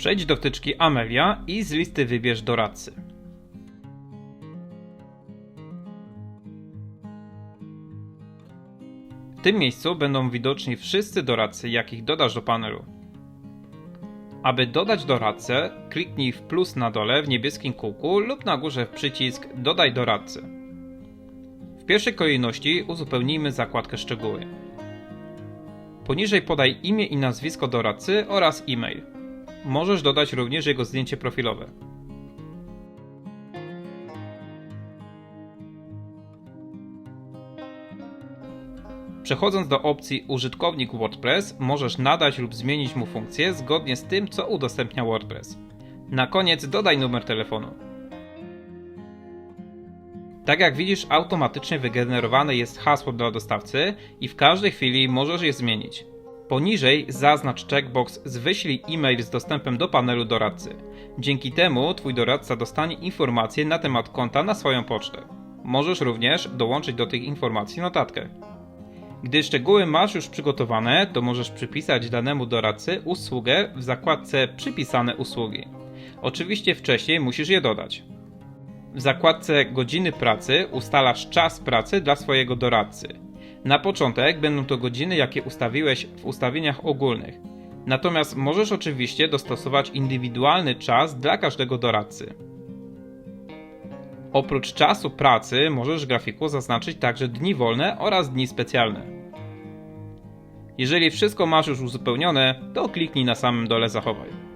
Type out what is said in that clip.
Przejdź do wtyczki Amelia i z listy wybierz doradcy. W tym miejscu będą widoczni wszyscy doradcy, jakich dodasz do panelu. Aby dodać doradcę, kliknij w plus na dole w niebieskim kółku lub na górze w przycisk Dodaj doradcę. W pierwszej kolejności uzupełnijmy zakładkę Szczegóły. Poniżej podaj imię i nazwisko doradcy oraz e-mail. Możesz dodać również jego zdjęcie profilowe. Przechodząc do opcji Użytkownik WordPress, możesz nadać lub zmienić mu funkcję zgodnie z tym, co udostępnia WordPress. Na koniec dodaj numer telefonu. Tak jak widzisz, automatycznie wygenerowane jest hasło dla dostawcy i w każdej chwili możesz je zmienić. Poniżej zaznacz checkbox z wyślij e-mail z dostępem do panelu doradcy. Dzięki temu Twój doradca dostanie informacje na temat konta na swoją pocztę. Możesz również dołączyć do tych informacji notatkę. Gdy szczegóły masz już przygotowane, to możesz przypisać danemu doradcy usługę w zakładce Przypisane usługi. Oczywiście wcześniej musisz je dodać. W zakładce Godziny pracy ustalasz czas pracy dla swojego doradcy. Na początek będą to godziny, jakie ustawiłeś w ustawieniach ogólnych. Natomiast możesz oczywiście dostosować indywidualny czas dla każdego doradcy. Oprócz czasu pracy możesz w grafiku zaznaczyć także dni wolne oraz dni specjalne. Jeżeli wszystko masz już uzupełnione, to kliknij na samym dole zachowaj.